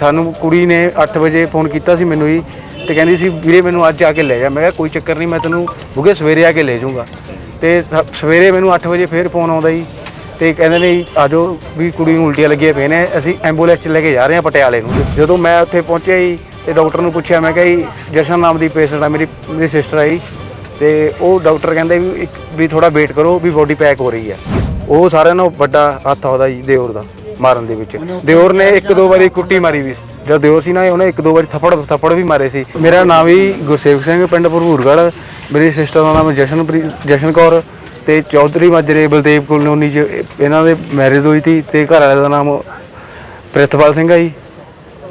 ਸਾਨੂੰ ਕੁੜੀ ਨੇ 8 ਵਜੇ ਫੋਨ ਕੀਤਾ ਸੀ ਮੈਨੂੰ ਹੀ ਤੇ ਕਹਿੰਦੀ ਸੀ ਵੀਰੇ ਮੈਨੂੰ ਅੱਜ ਆ ਕੇ ਲੈ ਜਾ। ਮੈਂ ਕਿਹਾ ਕੋਈ ਚੱਕਰ ਨਹੀਂ ਮੈਂ ਤੈਨੂੰ ਬੁਗੇ ਸਵੇਰੇ ਆ ਕੇ ਲੈ ਜਾਊਂਗਾ। ਤੇ ਸ- ਸਵੇਰੇ ਮੈਨੂੰ 8 ਵਜੇ ਫੇਰ ਫੋਨ ਆਉਂਦਾ ਜੀ ਤੇ ਕਹਿੰਦੇ ਨੇ ਜੀ, ਆ ਜਾਓ ਵੀ ਕੁੜੀ ਨੂੰ ਉਲਟੀਆਂ ਲੱਗੀਆਂ ਪਏ ਨੇ ਅਸੀਂ ਐਂਬੂਲੈਂਸ 'ਚ ਲੈ ਕੇ ਜਾ ਰਹੇ ਹਾਂ ਪਟਿਆਲੇ ਨੂੰ। ਜਦੋਂ ਮੈਂ ਉੱਥੇ ਪਹੁੰਚਿਆ ਜੀ ਤੇ ਡਾਕਟਰ ਨੂੰ ਪੁੱਛਿਆ ਮੈਂ ਕਿਹਾ ਜੀ ਜਸ਼ਨ ਨਾਮ ਦੀ ਪੇਸ਼ੈਂਟ ਆ ਮੇਰੀ ਮੇਰੀ ਸਿਸਟਰ ਆ ਜੀ। ਤੇ ਉਹ ਡਾਕਟਰ ਕਹਿੰਦੇ ਵੀ ਇੱਕ ਵੀ ਥੋੜਾ ਵੇਟ ਕਰੋ ਵੀ ਬੋਡੀ ਪੈਕ ਹੋ ਰਹੀ ਆ। ਉਹ ਸਾਰਿਆਂ ਨਾਲੋਂ ਵੱਡਾ ਹੱਥ ਆ ਜੀ ਦਿਓਰ ਦਾ। ਮਾਰਨ ਦੇ ਵਿੱਚ। ਦਿਓਰ ਨੇ ਇੱਕ ਦੋ ਵਾਰੀ ਕੁੱਟੀ ਮਾਰੀ ਵੀ। ਸੀ। ਜਦ ਦਿਓਰ ਸੀ ਨਾ ਉਹਨੇ ਇੱਕ ਦੋ ਵਾਰੀ ਥੱਪੜ ਥੱਪੜ ਵੀ ਮਾਰੇ ਸੀ। ਮੇਰਾ ਨਾਮ ਵੀ ਗੁਰਸੇਵਕ ਸਿੰਘ, ਪਿੰਡ ਭਰਪੂਰਗੜ੍ਹ ਮੇਰੀ ਸਿਸਟਰ ਦਾ ਨਾਮ ਜਸ਼ਨਪ੍ਰੀਤ, ਜਸ਼ਨ ਕੌਰ ਤੇ ਚੌਧਰੀ ਮਾਜਰੇ ਬਲਦੇਵ ਕਲੋਨੀ ਚ ਇਹਨਾਂ ਦੇ ਮੈਰਿਜ ਹੋਈ ਸੀ ਤੇ ਘਰ ਵਾਲੇ ਦਾ ਨਾਮ ਪ੍ਰਿਤਪਾਲ ਸਿੰਘ ਆ ਜੀ।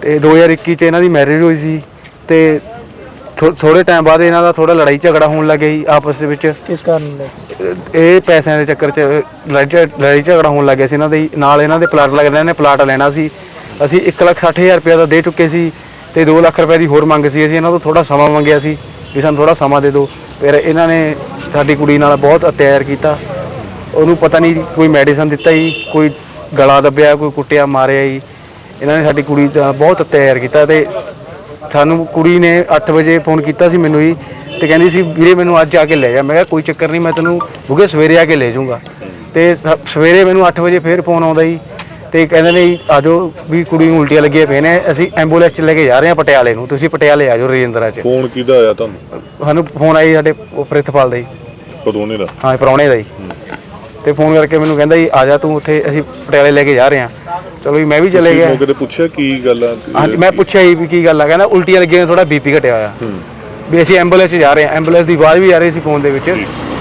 ਤੇ 2021 ਚ ਇਹਨਾਂ ਦੀ ਮੈਰਿਜ ਹੋਈ ਸੀ ਤੇ ਥੋੜੇ ਟਾਈਮ ਬਾਅਦ ਇਹਨਾਂ ਦਾ ਥੋੜਾ ਲੜਾਈ ਝਗੜਾ ਹੋਣ ਲੱਗ ਗਿਆ ਜੀ ਆਪਸ ਦੇ ਵਿੱਚ। ਕਿਸ ਕਾਰਨ ਲੈ ਇਹ ਪੈਸਿਆਂ ਦੇ ਚੱਕਰ 'ਚ ਲੜਾਈ ਝ- ਲੜਾਈ ਝਗੜਾ ਹੋਣ ਲੱਗਿਆ ਸੀ ਇਹਨਾਂ ਦੇ ਹੀ। ਨਾਲ ਇਹਨਾਂ ਦੇ ਪਲਾਟ ਲੱਗਦੇ ਇਹਨਾਂ ਨੇ ਪਲਾਟ ਲੈਣਾ ਸੀ। ਅਸੀਂ 1,60,000 ਰੁਪਏ ਦਾ ਦੇ ਚੁੱਕੇ ਸੀ ਤੇ 2 ਲੱਖ ਰੁਪਏ ਦੀ ਹੋਰ ਮੰਗ ਸੀ। ਅਸੀਂ ਇਹਨਾਂ ਤੋਂ ਥੋੜਾ ਸਮਾਂ ਮੰਗਿਆ ਸੀ ਵੀ ਸਾਨੂੰ ਥੋੜਾ ਸਮਾਂ ਦੇ ਦਿਓ। ਫਿਰ ਇਹਨਾਂ ਨੇ ਸਾਡੀ ਕੁੜੀ ਨਾਲ ਬਹੁਤ ਅਤਿਆਚਾਰ ਕੀਤਾ। ਉਹਨੂੰ ਪਤਾ ਨਹੀਂ ਕੋਈ ਮੈਡੀਸਨ ਦਿੱਤਾ ਜੀ ਕੋਈ ਗਲਾ ਦੱਬਿਆ ਕੋਈ ਕੁੱਟਿਆ ਮਾਰਿਆ ਜੀ। ਇਹਨਾਂ ਨੇ ਸਾਡੀ ਕੁੜੀ ਦਾ ਬਹੁਤ ਅਤਿਆਚਾਰ ਕੀਤਾ ਤੇ ਸਾਨੂੰ ਕੁੜੀ ਨੇ 8 ਵਜੇ ਫੋਨ ਕੀਤਾ ਸੀ ਮੈਨੂੰ ਹੀ ਤੇ ਕਹਿੰਦੀ ਸੀ ਵੀਰੇ ਮੈਨੂੰ ਅੱਜ ਆ ਕੇ ਲੈ ਜਾ। ਮੈਂ ਕਿਹਾ ਕੋਈ ਚੱਕਰ ਨਹੀਂ ਮੈਂ ਤੈਨੂੰ ਬੁਗੇ ਸਵੇਰੇ ਆ ਕੇ ਲੈ ਜਾਊਂਗਾ। ਤੇ ਸਵੇਰੇ ਮੈਨੂੰ 8 ਵਜੇ ਫੇਰ ਫੋਨ ਆਉਂਦਾ ਜੀ ਤੇ ਕਹਿੰਦੇ ਨੇ ਜੀ, ਆ ਜਾਓ ਵੀ ਕੁੜੀ ਨੂੰ ਉਲਟੀਆਂ ਲੱਗੀਆਂ ਪਏ ਨੇ ਅਸੀਂ ਐਂਬੂਲੈਂਸ 'ਚ ਲੈ ਕੇ ਜਾ ਰਹੇ ਹਾਂ ਪਟਿਆਲੇ ਨੂੰ ਤੁਸੀਂ ਪਟਿਆਲੇ ਆ ਜਾਓ ਰਜਿੰਦਰਾ 'ਚ। ਫੋਨ ਕਿਹਦਾ ਆਇਆ ਤੁਹਾਨੂੰ? ਸਾਨੂੰ ਫੋਨ ਆਈ ਸਾਡੇ ਉਹ ਪ੍ਰਿਤਪਾਲ ਦਾ ਜੀ ਦਾ? ਹਾਂ ਪ੍ਰਾਹੁਣੇ ਦਾ ਜੀ ਤੇ ਫੋਨ ਕਰਕੇ ਮੈਨੂੰ ਕਹਿੰਦਾ ਜੀ ਆ ਜਾ ਤੂੰ ਉੱਥੇ ਅਸੀਂ ਪਟਿਆਲੇ ਲੈ ਕੇ ਜਾ ਰਹੇ ਹਾਂ। ਚਲੋ ਜੀ ਮੈਂ ਵੀ ਚਲੇ ਗਿਆ। ਮੌਕੇ ਤੇ ਪੁੱਛਿਆ ਕੀ ਗੱਲ ਆ? ਹਾਂਜੀ ਮੈਂ ਪੁੱਛਿਆ ਜੀ ਵੀ ਕੀ ਗੱਲ ਆ ਕਹਿੰਦਾ ਉਲਟੀਆਂ ਲੱਗੀਆਂ ਥੋੜਾ ਬੀਪੀ ਘਟਿਆ ਹੋਇਆ। ਵੀ ਅਸੀਂ ਐਂਬੂਲੈਂਸ 'ਚ ਜਾ ਰਹੇ ਹਾਂ ਐਂਬੂਲੈਂਸ ਦੀ ਆਵਾਜ਼ ਵੀ ਆ ਰਹੀ ਸੀ ਫੋਨ ਦੇ ਵਿੱਚ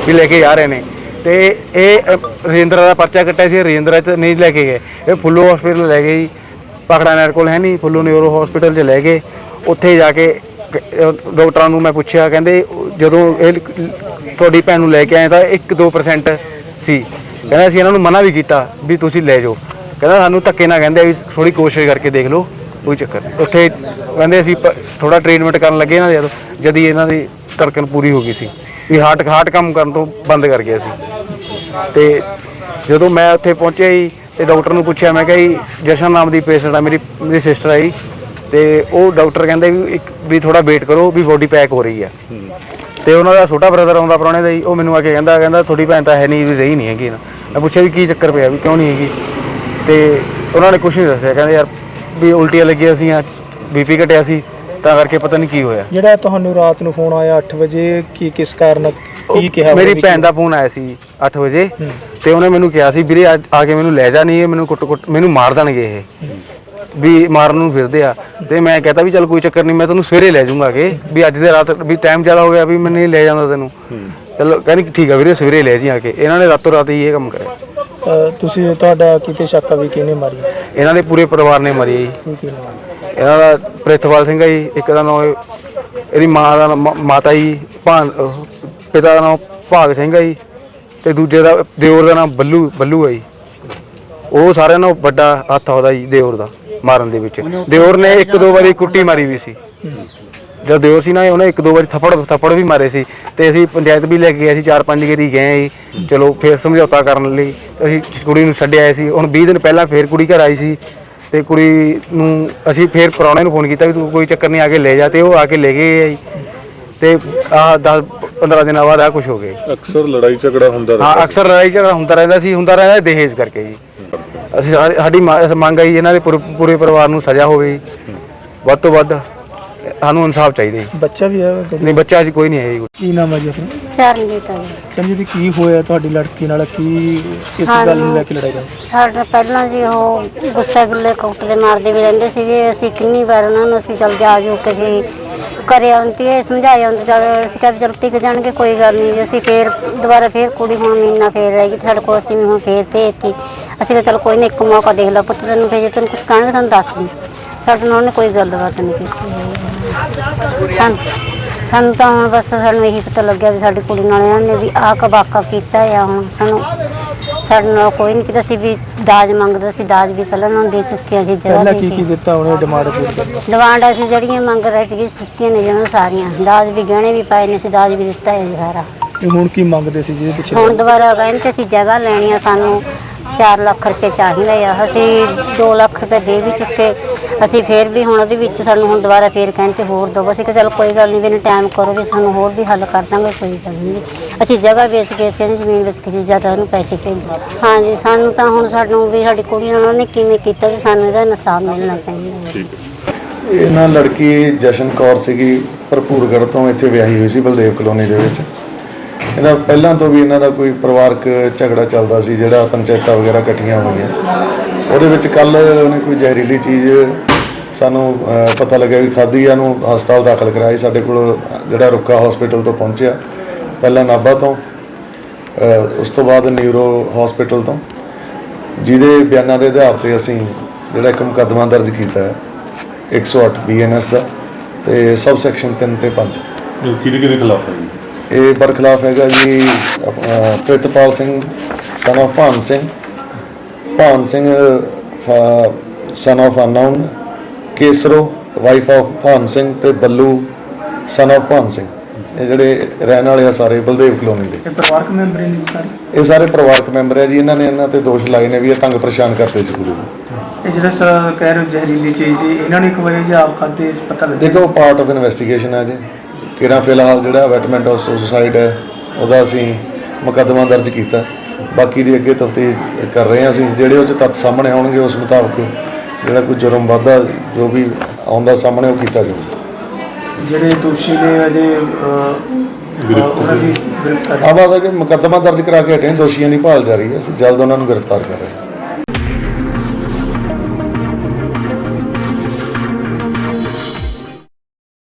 ਵੀ ਲੈ ਕੇ ਜਾ ਰਹੇ ਨੇ। ਤੇ ਇਹ ਰਜਿੰਦਰਾ ਦਾ ਪਰਚਾ ਕੱਟਿਆ ਸੀ ਰਜਿੰਦਰਾ 'ਚ ਨਹੀਂ ਲੈ ਕੇ ਗਏ। ਇਹ ਫੁੱਲੋ ਹਸਪੀਟਲ ਲੈ ਗਏ ਜੀ। ਪਕੜਾ ਨੈਟ ਕੋਲ ਹੈ ਨਹੀਂ ਫੁੱਲੋ ਨਿਊਰੋ ਹਸਪੀਟਲ 'ਚ ਲੈ ਗਏ। ਉੱਥੇ ਜਾ ਕੇ ਡਾਕਟਰਾਂ ਨੂੰ ਮੈਂ ਪੁੱਛਿਆ ਕਹਿੰਦੇ ਜਦੋਂ ਇਹ ਤੁਹਾਡੀ ਭੈਣ ਨੂੰ ਲੈ ਕੇ ਆਏ ਤਾਂ 1-2% ਸੀ। ਕਹਿੰਦਾ ਅਸੀਂ ਇਹਨਾਂ ਨੂੰ ਮਨਾ ਵੀ ਕੀਤਾ ਵੀ ਤੁਸੀਂ ਲੈ ਜਾਓ। ਕਹਿੰਦਾ ਸਾਨੂੰ ਧੱਕੇ ਨਾਲ ਕਹਿੰਦੇ ਵੀ ਥੋੜੀ ਕੋਸ਼ਿਸ਼ ਕਰਕੇ ਦੇਖ ਲਓ, ਕੋਈ ਚੱਕਰ ਨਹੀਂ। ਉੱਥੇ ਕਹਿੰਦੇ ਅਸੀਂ ਥੋੜਾ ਟ੍ਰੀਟਮੈਂਟ ਕਰਨ ਲੱਗੇ ਨਾ ਜਦੋਂ ਜਦੀ ਇਹਨਾਂ ਦੀ ਧੜਕਣ ਪੂਰੀ ਹੋ ਗਈ ਸੀ। ਵੀ ਹਾਰਟ ਹਾਰਟ ਕੰਮ ਕਰਨ ਤੋਂ ਬੰਦ ਕਰ ਗਿਆ ਸੀ ਤੇ ਜਦੋਂ ਮੈਂ ਉੱਥੇ ਪਹੁੰਚਿਆ ਜੀ, ਤੇ ਡਾਕਟਰ ਨੂੰ ਪੁੱਛਿਆ, ਮੈਂ ਕਿਹਾ ਜੀ, ਜਸ਼ਨ ਨਾਮ ਦੀ ਪੇਸ਼ੈਂਟ ਆ ਮੇਰੀ ਮੇਰੀ ਸਿਸਟਰ ਆ ਜੀ। ਤੇ ਉਹ ਡਾਕਟਰ ਕਹਿੰਦੇ ਵੀ ਇੱਕ, ਵੀ ਥੋੜਾ ਵੇਟ ਕਰੋ, ਵੀ ਬੋਡੀ ਪੈਕ ਹੋ ਰਹੀ ਆ। ਤੇ ਉਹਨਾਂ ਦਾ ਛੋਟਾ ਬ੍ਰਦਰ ਆਉਂਦਾ ਪੁਰਾਣੇ ਦਾ ਜੀ, ਉਹ ਮੈਨੂੰ ਆ ਕੇ ਕਹਿੰਦਾ ਕਹਿੰਦਾ, ਤੁਹਾਡੀ ਭੈਣ ਤਾਂ ਹੈ ਨਹੀਂ, ਵੀ ਰਹੀ ਨਹੀਂ ਹੈਗੀ ਨਾ। ਮੈਂ ਪੁੱਛਿਆ ਵੀ ਕੀ ਚੱਕਰ ਪਿਆ, ਵੀ ਕਿਉਂ ਨਹੀਂ ਹੈਗੀ? ਤੇ ਉਹਨਾਂ ਨੇ ਕੁਝ ਨਹੀਂ ਦੱਸਿਆ। ਕਹਿੰਦੇ ਯਾਰ ਵੀ ਉਲਟੀਆਂ ਲੱਗੀਆਂ ਸੀ ਆ ਬੀਪੀ ਘਟਿਆ ਸੀ ਤਾਂ ਕਰਕੇ ਪਤਾ ਨਹੀਂ ਕੀ ਹੋਇਆ। ਜਿਹੜਾ ਤੁਹਾਨੂੰ ਰਾਤ ਨੂੰ ਫੋਨ ਆਇਆ 8 ਵਜੇ ਕੀ ਕਿਸ ਕਾਰਨ ਕੀ ਕਿਹਾ ਮੇਰੀ ਭੈਣ ਦਾ ਫੋਨ ਆਇਆ ਸੀ 8 ਵਜੇ ਤੇ ਉਹਨੇ ਮੈਨੂੰ ਕਿਹਾ ਸੀ ਵੀਰੇ ਅੱਜ ਆ ਕੇ ਮੈਨੂੰ ਲੈ ਜਾ ਨਹੀਂ ਇਹ ਮੈਨੂੰ ਕੁੱਟ ਕੁੱਟ ਮੈਨੂੰ ਮਾਰ ਦੇਣਗੇ ਇਹ। ਵੀ ਮਾਰਨ ਨੂੰ ਫਿਰਦੇ ਆ। ਤੇ ਮੈਂ ਕਹਤਾ ਵੀ ਚੱਲ ਕੋਈ ਚੱਕਰ ਨਹੀਂ ਮੈਂ ਤੈਨੂੰ ਸਵੇਰੇ ਲੈ ਜਾਊਂਗਾ ਕਿ ਵੀ ਅੱਜ ਦੇ ਰਾਤ ਵੀ ਟਾਈਮ ਜ਼ਿਆਦਾ ਹੋ ਗਿਆ ਵੀ ਮੈਂ ਨਹੀਂ ਲੈ ਜਾਂਦਾ ਤੈਨੂੰ। ਚਲੋ ਕਹਿੰਦੀ ਠੀਕ ਆ ਵੀਰੇ ਸਵੇਰੇ ਲੈ ਜੀ ਆ ਕੇ। ਇਹਨਾਂ ਨੇ ਰਾਤੋਂ ਰਾਤ ਹੀ ਇਹ ਕੰਮ ਕਰਿਆ। ਅ, ਤੁਸੀਂ ਤੁਹਾਡਾ ਕਿਤੇ ਸ਼ੱਕ ਆ ਵੀ ਕਿਹਨੇ ਮਾਰੀ? ਇਹਨਾਂ ਦੇ ਪੂਰੇ ਪਰਿਵਾਰ ਨੇ ਮਰੀ ਜੀ। ਕੀ ਕੀ ਨਾਮ ਇਹਨਾਂ ਦਾ ਪ੍ਰਿਤਪਾਲ ਸਿੰਘ ਜੀ ਇੱਕ ਦਾ ਨਾਮ ਇਹਦੀ ਮਾਂ ਦਾ ਨਾਮ ਮ- ਮਾਤਾ ਜੀ ਭਾਨ ਅਹ ਪਿਤਾ ਦਾ ਨਾਮ ਭਾਗ ਸਿੰਘ ਹੈ ਜੀ ਤੇ ਦੂਜੇ ਦਾ ਦਿਓਰ ਦਾ ਨਾਮ ਬੱਲੂ ਬੱਲੂ ਹੈ ਜੀ। ਉਹ ਸਾਰਿਆਂ ਨਾਲੋਂ ਵੱਡਾ ਹੱਥ ਆ ਉਹਦਾ ਜੀ ਦਿਓਰ ਦਾ ਮਾਰਨ ਦੇ ਵਿੱਚ। ਦਿਓਰ ਨੇ ਇੱਕ ਦੋ ਵਾਰੀ ਕੁੱਟੀ ਮਾਰੀ ਵੀ ਸੀ। ਜਦ ਦਿਓਰ ਸੀ ਨਾ ਉਹਨੇ ਇੱਕ ਦੋ ਵਾਰੀ ਥੱਪੜ ਥੱਪੜ ਵੀ ਮਾਰੇ ਸੀ ਤੇ ਅਸੀਂ ਪੰਚਾਇਤ ਵੀ ਲੈ ਕੇ ਗਏ ਸੀ ਚਾਰ ਪੰਜ ਗੇਰੀ ਗਏ ਜੀ। ਚਲੋ ਫੇਰ ਸਮਝੌਤਾ ਕਰਨ ਲਈ ਅਸੀਂ ਕੁੜੀ ਨੂੰ ਛੱਡ ਆਏ ਸੀ। ਹੁਣ 20 ਦਿਨ ਪਹਿਲਾਂ ਫੇਰ ਕੁੜੀ ਘਰ ਆਈ ਸੀ ਤੇ ਕੁੜੀ ਨੂੰ ਅਸੀਂ ਫੇਰ ਪ੍ਰਾਹੁਣੇ ਨੂੰ ਫੋਨ ਕੀਤਾ ਵੀ ਤੂੰ ਕੋਈ ਚੱਕਰ ਨਹੀਂ ਆ ਕੇ ਲੈ ਜਾ ਤੇ ਉਹ ਆ ਕੇ ਲੈ ਗਏ ਆ ਜੀ। ਤੇ ਆ 10 15 ਦਿਨਾਂ ਬਾਅਦ ਆ ਕੁਝ ਹੋ ਗਿਆ ਅਕਸਰ ਲੜਾਈ ਝਗੜਾ ਹੁੰਦਾ ਹਾਂ ਰਹਿੰਦਾ। ਅਕਸਰ ਲੜਾਈ ਝਗੜਾ ਹੁੰਦਾ ਰਹਿੰਦਾ ਸੀ ਹੁੰਦਾ ਰਹਿੰਦਾ ਦਹੇਜ ਕਰਕੇ ਜੀ। ਅਸੀਂ ਸਾਡੀ- ਮੰਗ ਹੈ ਜੀ ਇਹਨਾਂ ਦੇ ਪੂਰੇ- ਪੂਰੇ ਪਰਿਵਾਰ ਨੂੰ ਸਜ਼ਾ ਹੋਵੇ ਜੀ। ਵੱਧ ਤੋਂ ਵੱਧ ਸਾਨੂੰ ਇਨਸਾਫ ਚਾਹੀਦਾ ਜੀ। ਬੱਚਾ ਵੀ ਹੈ ਨਹੀਂ ਬੱਚਾ ਜੀ ਕੋਈ ਨਹੀਂ ਹੈ ਜੀ। ਕੀ ਨਾਮ ਹੈ ਜੀ ਆਪਣਾ? ਚਰਨਜੀਤ ਆ ਜੀ। ਚੰਜੀ ਕੀ ਹੋਇਆ ਤੁਹਾਡੀ ਲੜਕੀ ਨਾਲ? ਕੀ ਕਿਸ ਗੱਲ ਨੂੰ ਲੈ ਕੇ ਲੜਾਈ ਹੋਈ? ਸਾਡਾ ਪਹਿਲਾਂ ਜੀ ਉਹ ਗੁੱਸੇ ਗੁੱਲੇ ਕੁੱਟਦੇ ਮਾਰਦੇ ਵੀ ਰਹਿੰਦੇ ਸੀਗੇ। ਅਸੀਂ ਕਿੰਨੀ ਵਾਰ ਉਹਨਾਂ ਨੂੰ ਅਸੀਂ ਚੱਲ ਜਾ ਜੋ ਕੇ ਅਸੀਂ ਕਰਿਆ ਆਉਂਦੀ ਹੈ ਸਮਝਾਇਆ ਆਉਂਦੀ ਜਦ ਅਸੀਂ ਕਿਹਾ ਵੀ ਚੱਲ ਟਿਕ ਜਾਣਗੇ ਕੋਈ ਗੱਲ ਨਹੀਂ ਜੀ। ਅਸੀਂ ਫੇਰ ਦੁਬਾਰਾ ਫੇਰ ਕੁੜੀ ਹੁਣ ਮਹੀਨਾ ਫੇਰ ਰਹੇਗੀ ਤੇ ਸਾਡੇ ਕੋਲ ਅਸੀਂ ਵੀ ਹੁਣ ਫੇਰ ਭੇਜਤੀ। ਅਸੀਂ ਕਿਹਾ ਚੱਲ ਕੋਈ ਨਹੀਂ ਇੱਕ ਮੌਕਾ ਦੇਖ ਲਾ ਪੁੱਤ ਤੈਨੂੰ ਫੇਰ ਜੇ ਤੈਨੂੰ ਕੁਝ ਕਹਿਣਗੇ ਸਾਨੂੰ ਦੱਸ ਦੀ। ਸਾਡੇ ਨਾਲ ਉਹਨੇ ਕੋਈ ਗੱਲਬਾਤ ਨਹੀਂ ਕੀਤੀ। ਸਾਨੂੰ ਸਾਨੂੰ ਤਾਂ ਹੁਣ ਬਸ ਸਾਨੂੰ ਇਹੀ ਪਤਾ ਲੱਗਿਆ ਵੀ ਸਾਡੀ ਕੁੜੀ ਨਾਲ ਇਹਨਾਂ ਨੇ ਵੀ ਆਹ ਕਬਾਕਾ ਕੀਤਾ ਆ ਹੁਣ ਸਾਨੂੰ ਸਾਡੇ ਨਾਲ ਕੋਈ ਨਹੀਂ ਕੀਤਾ ਸੀ ਵੀ ਦਾਜ ਮੰਗਦਾ ਸੀ ਦਾਜ ਵੀ ਪਹਿਲਾਂ ਉਹਨਾਂ ਨੂੰ ਦੇ ਚੁੱਕੀਆਂ ਸੀ ਜਗ੍ਹਾ ਪਹਿਲਾਂ ਦੇ ਕੀ ਕੀ। ਕੇ ਦਿੱਤਾ ਉਹਨੇ ਡਿਮਾਂਡ ਪੂਰੀ ਕੀਤੀ ਡਿਮਾਂਡ ਅਸੀਂ ਜਿਹੜੀਆਂ ਮੰਗ ਰਹੇ ਸੀ ਦਿੱਤੀਆਂ ਨੇ ਜਿਹਨਾਂ ਸਾਰੀਆਂ। ਦਾਜ ਵੀ ਗਹਿਣੇ ਵੀ ਪਾਏ ਨੇ ਸੀ ਦਾਜ ਵੀ ਦਿੱਤਾ ਹੈ ਜੀ ਸਾਰਾ। ਤੇ ਹੁਣ ਕੀ ਮੰਗਦੇ ਸੀ ਜਿਹਦੇ ਪਿੱਛੇ ਹੁਣ ਦੁਬਾਰਾ ਕਹਿੰਦੇ ਸੀ ਜਗ੍ਹਾ ਲੈਣੀ ਆ ਸਾਨੂੰ। 4 ਲੱਖ ਰੁਪਏ ਚਾਹੀਦਾ ਆ। ਅਸੀਂ 2 ਲੱਖ ਰੁਪਏ ਦੇ ਵੀ ਚੁੱਕੇ। ਅਸੀਂ ਫੇਰ ਵੀ ਹੁਣ ਉਹਦੇ ਵਿੱਚ ਸਾਨੂੰ ਹੁਣ ਦੁਬਾਰਾ ਫੇਰ ਕਹਿੰਦੇ ਹੋਰ ਦੋ ਅਸੀਂ ਕਿ ਚਲ ਕੋਈ ਗੱਲ ਨਹੀਂ ਵੀ ਟਾਈਮ ਕਰੋ ਵੀ ਸਾਨੂੰ ਹੋਰ ਵੀ ਹੱਲ ਕਰ ਦਾਂਗੇ ਕੋਈ ਗੱਲ ਨਹੀਂ। ਅਸੀਂ ਜਗ੍ਹਾ ਵੇਚ ਕੇ ਅਸੀਂ ਜ਼ਮੀਨ ਵੇਚ ਕੇ ਜ਼ਿਆਦਾ ਉਹਨੂੰ ਪੈਸੇ ਭੇਜ ਹਾਂਜੀ ਸਾਨੂੰ ਤਾਂ ਹੁਣ ਸਾਨੂੰ ਵੀ ਸਾਡੀ ਕੁੜੀ ਨਾਲ ਉਹਨੇ ਕਿਵੇਂ ਕੀਤਾ ਵੀ ਸਾਨੂੰ ਇਹਦਾ ਇਨਸਾਫ ਮਿਲਣਾ ਚਾਹੀਦਾ। ਹੈ ਠੀਕ ਹੈ। ਇਹ ਨਾ ਲੜਕੀ ਜਸ਼ਨ ਕੌਰ ਸੀਗੀ ਭਰਪੂਰਗੜ੍ਹ ਤੋਂ ਇੱਥੇ ਵਿਆਹੀ ਹੋਈ ਸੀ ਬਲਦੇਵ ਕਲੋਨੀ ਦੇ ਵਿੱਚ। ਇਹਦਾ ਪਹਿਲਾਂ ਤੋਂ ਵੀ ਇਹਨਾਂ ਦਾ ਕੋਈ ਪਰਿਵਾਰਕ ਝਗੜਾ ਚੱਲਦਾ ਸੀ ਜਿਹੜਾ ਪੰਚਾਇਤਾਂ ਵਗੈਰਾ ਇਕੱਠੀਆਂ ਹੋਈਆਂ। ਉਹਦੇ ਵਿੱਚ ਕੱਲ ਉਹਨੇ ਕੋਈ ਜ਼ਹਿਰੀਲੀ ਚੀਜ਼ ਸਾਨੂੰ ਅਹ, ਪਤਾ ਲੱਗਿਆ ਵੀ ਖਾਧੀ ਆ ਨੂੰ ਹਸਪਤਾਲ ਦਾਖਲ ਕਰਾਇਆ ਸੀ। ਸਾਡੇ ਕੋਲ ਜਿਹੜਾ ਰੁੱਕਾ ਹਸਪੀਟਲ ਤੋਂ ਪਹੁੰਚਿਆ ਪਹਿਲਾਂ ਨਾਭਾ ਤੋਂ ਅਹ, ਉਸ ਤੋਂ ਬਾਅਦ ਨਿਊਰੋ ਹਸਪੀਟਲ ਤੋਂ। ਜਿਹਦੇ ਬਿਆਨਾਂ ਦੇ ਆਧਾਰ ਤੇ ਅਸੀਂ ਜਿਹੜਾ ਇੱਕ ਮੁਕੱਦਮਾ ਦਰਜ ਕੀਤਾ ਹੈ 108 ਬੀਐਨਐਸ ਦਾ ਤੇ ਸਬ ਸੈਕਸ਼ਨ 3 ਤੇ 5 ਇਹ ਕਿਹਦੇ ਕਿਹਦੇ ਖਿਲਾਫ ਹੈ ਜੀ? ਇਹ ਬਰਖਲਾਫ ਹੈਗਾ ਜੀ ਆਪਣਾ Pritpal Singh son Bhan Singh. Bhan Singh son of ਅਨਾਉਨ ਕੇਸਰੋ ਵਾਈਫ ਆਫ ਭਾਨ ਸਿੰਘ ਤੇ ਬੱਲੂ ਸਨ of ਭਾਨ ਸਿੰਘ। ਇਹ ਜਿਹੜੇ ਰਹਿਣ ਵਾਲੇ ਆ ਸਾਰੇ ਬਲਦੇਵ ਕਲੋਨੀ ਦੇ। ਇਹ ਪਰਿਵਾਰਕ ਮੈਂਬਰ ਨੇ ਸਾਰੇ? ਇਹ ਸਾਰੇ ਪਰਿਵਾਰਕ ਮੈਂਬਰ ਆ ਜੀ ਇਹਨਾਂ ਨੇ ਇਹਨਾਂ ਤੇ ਦੋਸ਼ ਲਾਏ ਨੇ ਵੀ ਇਹ ਤੰਗ ਪਰੇਸ਼ਾਨ ਕਰਦੇ ਸੀ ਨੂੰ। ਇਹ ਜਿਹੜਾ ਸਰ ਕਹਿ ਰਹੇ ਜ਼ਹਿਰੀਲੀ ਚੀਜ਼ ਜੀ ਇਹਨਾਂ ਨੇ ਇੱਕ ਵਾਰੀ ਜੀ ਆਪ ਖਾਦੇ ਪਤਾ ਲੱਗਿਆ? ਦੇਖੋ ਪਾਰਟ ਆਫ ਇਨਵੈਸਟੀਗੇਸ਼ਨ ਹੈ ਜੀ। ਕਿਰਾਂ ਫਿਲਹਾਲ ਜਿਹੜਾ ਵੈਟਮੈਂਟ ਆਫ ਸੁਸਾਈਡ ਹੈ ਉਹਦਾ ਅਸੀਂ ਮੁਕੱਦਮਾ ਦਰਜ ਕੀਤਾ। ਬਾਕੀ ਦੀ ਅੱਗੇ ਤਫਤੀਸ਼ ਕਰ ਰਹੇ ਹਾਂ ਅਸੀਂ। ਜਿਹੜੇ ਉਹ ਚ ਤੱਥ ਸਾਹਮਣੇ ਆਉਣਗੇ ਉਸ ਮੁਤਾਬਕ ਜਿਹੜਾ ਕੋਈ ਜੁਰਮ ਵਾਧਾ ਜੋ ਵੀ ਆਉਂਦਾ ਸਾਹਮਣੇ ਉਹ ਕੀਤਾ ਜਾਊਗਾ। ਜਿਹੜੇ ਦੋਸ਼ੀ ਨੇ ਅਜੇ ਅਹ, ਉਹਨਾਂ ਦੀ ਗ੍ਰਿਫਤਾਰੀ ਆਵਾਜ਼ ਹੈ ਕਿ ਮੁਕੱਦਮਾ ਦਰਜ ਕਰਾ ਕੇ ਹਟੇ ਹਾਂ, ਦੋਸ਼ੀਆਂ ਦੀ ਭਾਲ ਜਾਰੀ ਹੈ। ਅਸੀਂ ਜਲਦ ਉਹਨਾਂ ਨੂੰ ਗ੍ਰਿਫਤਾਰ ਕਰ ਰਹੇ ਹਾਂ।